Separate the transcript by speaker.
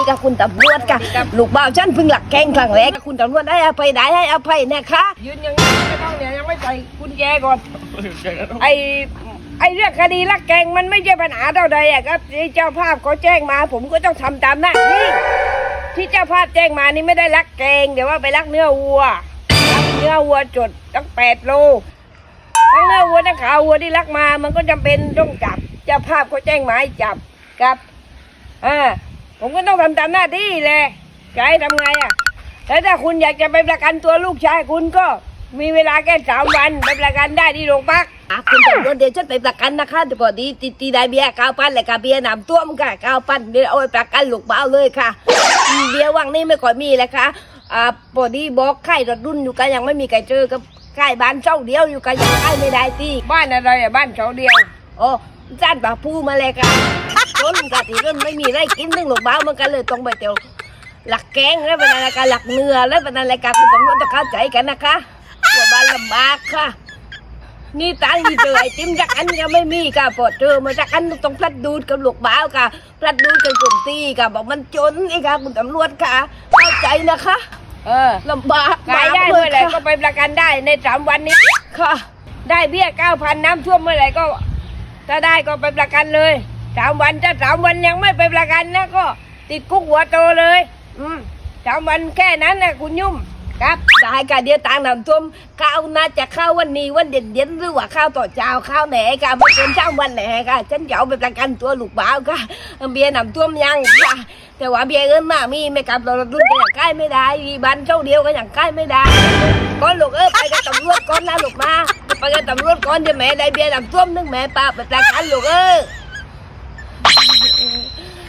Speaker 1: ดีค่ะคุณตำรวจค่ะลูกบ่าวฉันเพิ่งหลักแกงครั้งแรกคุณตำรวจได้อภัยได้ให้อภัยนะคะ
Speaker 2: ยืนอย่างนี้ไม่ต้องเนี่ยยังไม่ใส่กุญแจก่อนไอไอเรื่องคดีลักแกงมันไม่ใช่ปัญหาเท่าใดอะครับที่เจ้าภาพเขาแจ้งมา ผมก็ต้องทำตามหน้าที่ที่เจ้าภาพแจ้งมานี่ไม่ได้ลักแกงเดี๋ยวว่าไปลักเนื้อวัวลักเนื้อวัวจดตั้งแปดโลทั้งเนื้อวัวทั้งขาวัวที่ลักมา มันก็จำเป็นต้องจับ เจ้าภาพเขาแจ้งมาให้จับครับอ่า ผมก็ต้องทำตามหน้าที่แหละจะให้ทำไงอะแล้วถ้าคุณอยากจะไปประกันตัวลูกชายคุณก็มีเวลาแค่สามวันไปประกันได้ที่โรงพัก
Speaker 1: อะคุณตำรวจเดี๋ยวฉันไปประกันนะคะแต่พอดีตีตีได้เบียร์เก้าพันเลยค่ะเบียร์น้ำท่วมค่ะเก้าพันเดี๋ยวเอาไปประกันลูกบ่าวเลยค่ะอืมเบียร์วังนี่ไม่ค่อยมีเลยค่ะอ่าพอดีบอกค่ายรถรุ่นอยู่กันยังไม่มีใครเจอกับค่ายบ้านเจ้าเดียวอยู่กันยังค่ายไม่ได้ตี
Speaker 2: บ้านอะไรอะบ้านเขาเดียว
Speaker 1: โอ้จ้านปากพูมาเลยค่ะจ นกะทีรุ่นไม่มีไรกินนึงลูกบ่าวมันกันเลยต้องไปเตียวหลักแกงแล้วเป็นอะไรกันหลักเนื้อแล้วเป็นอะไรกันคุณตำรวจต้องเข้าใจกันนะคะตัวบ้านลำบากค่ะ นี่ตังค์ที่เจอไอติมจากอันก็ไม่มีค่ะพอเจอมาจากอันต้องพลัดดูดกับลูกบ้าวค่ะพลัดดูดกับกลุ่มตีค่ะบอกมันจนนี่ค่ะคุณตำรวจค่ะเข้าใจนะคะ
Speaker 2: เออ
Speaker 1: ลำบาก
Speaker 2: ขายได้
Speaker 1: มาก
Speaker 2: เมื่อไหร่ก็
Speaker 1: ค่ะ
Speaker 2: ไปประกันได้ในสามวันนี้
Speaker 1: ค่ะ
Speaker 2: ได้เบี้ยเก้าพันน้ำท่วมเมื่อไหร่ก็ ถ้าได้ก็ไปประกันเลย สามวันถ้าสามวันยังไม่ไปประกันนะก็ ติดคุกหัวโตเลย อืมสามวันแค่นั้นนะคุณยุ่มครับ
Speaker 1: ได้ค่ะเดียวตังน้ำท่วมข้าวน่าจะข้าววันนี้วันเด่นเด่นหรือว่าข้าวต่อเจ้าข้าวไหนค่ะไม่เป็นช่างวันไหนค่ะฉันจะเอาไปประกันตัวลูกบ่าวค่ะเบียร์น้ำท่วมยังค่ะแต่ว่าเบียร์เอินมามีไม่กลับเรารุ่นก็อย่างใกล้ไม่ได้อีบ้านเจ้าเดียวก็อย่างใกล้ไม่ได้ก่อนลูกเออไปกับตำรวจก่อนนะลูกมาไปกับตำรวจก่อนเดี๋ยวแม่ได้เบียร์น้ำท่วมนึงแม่ป้าไปประกันลูกเออ Mm-hmm.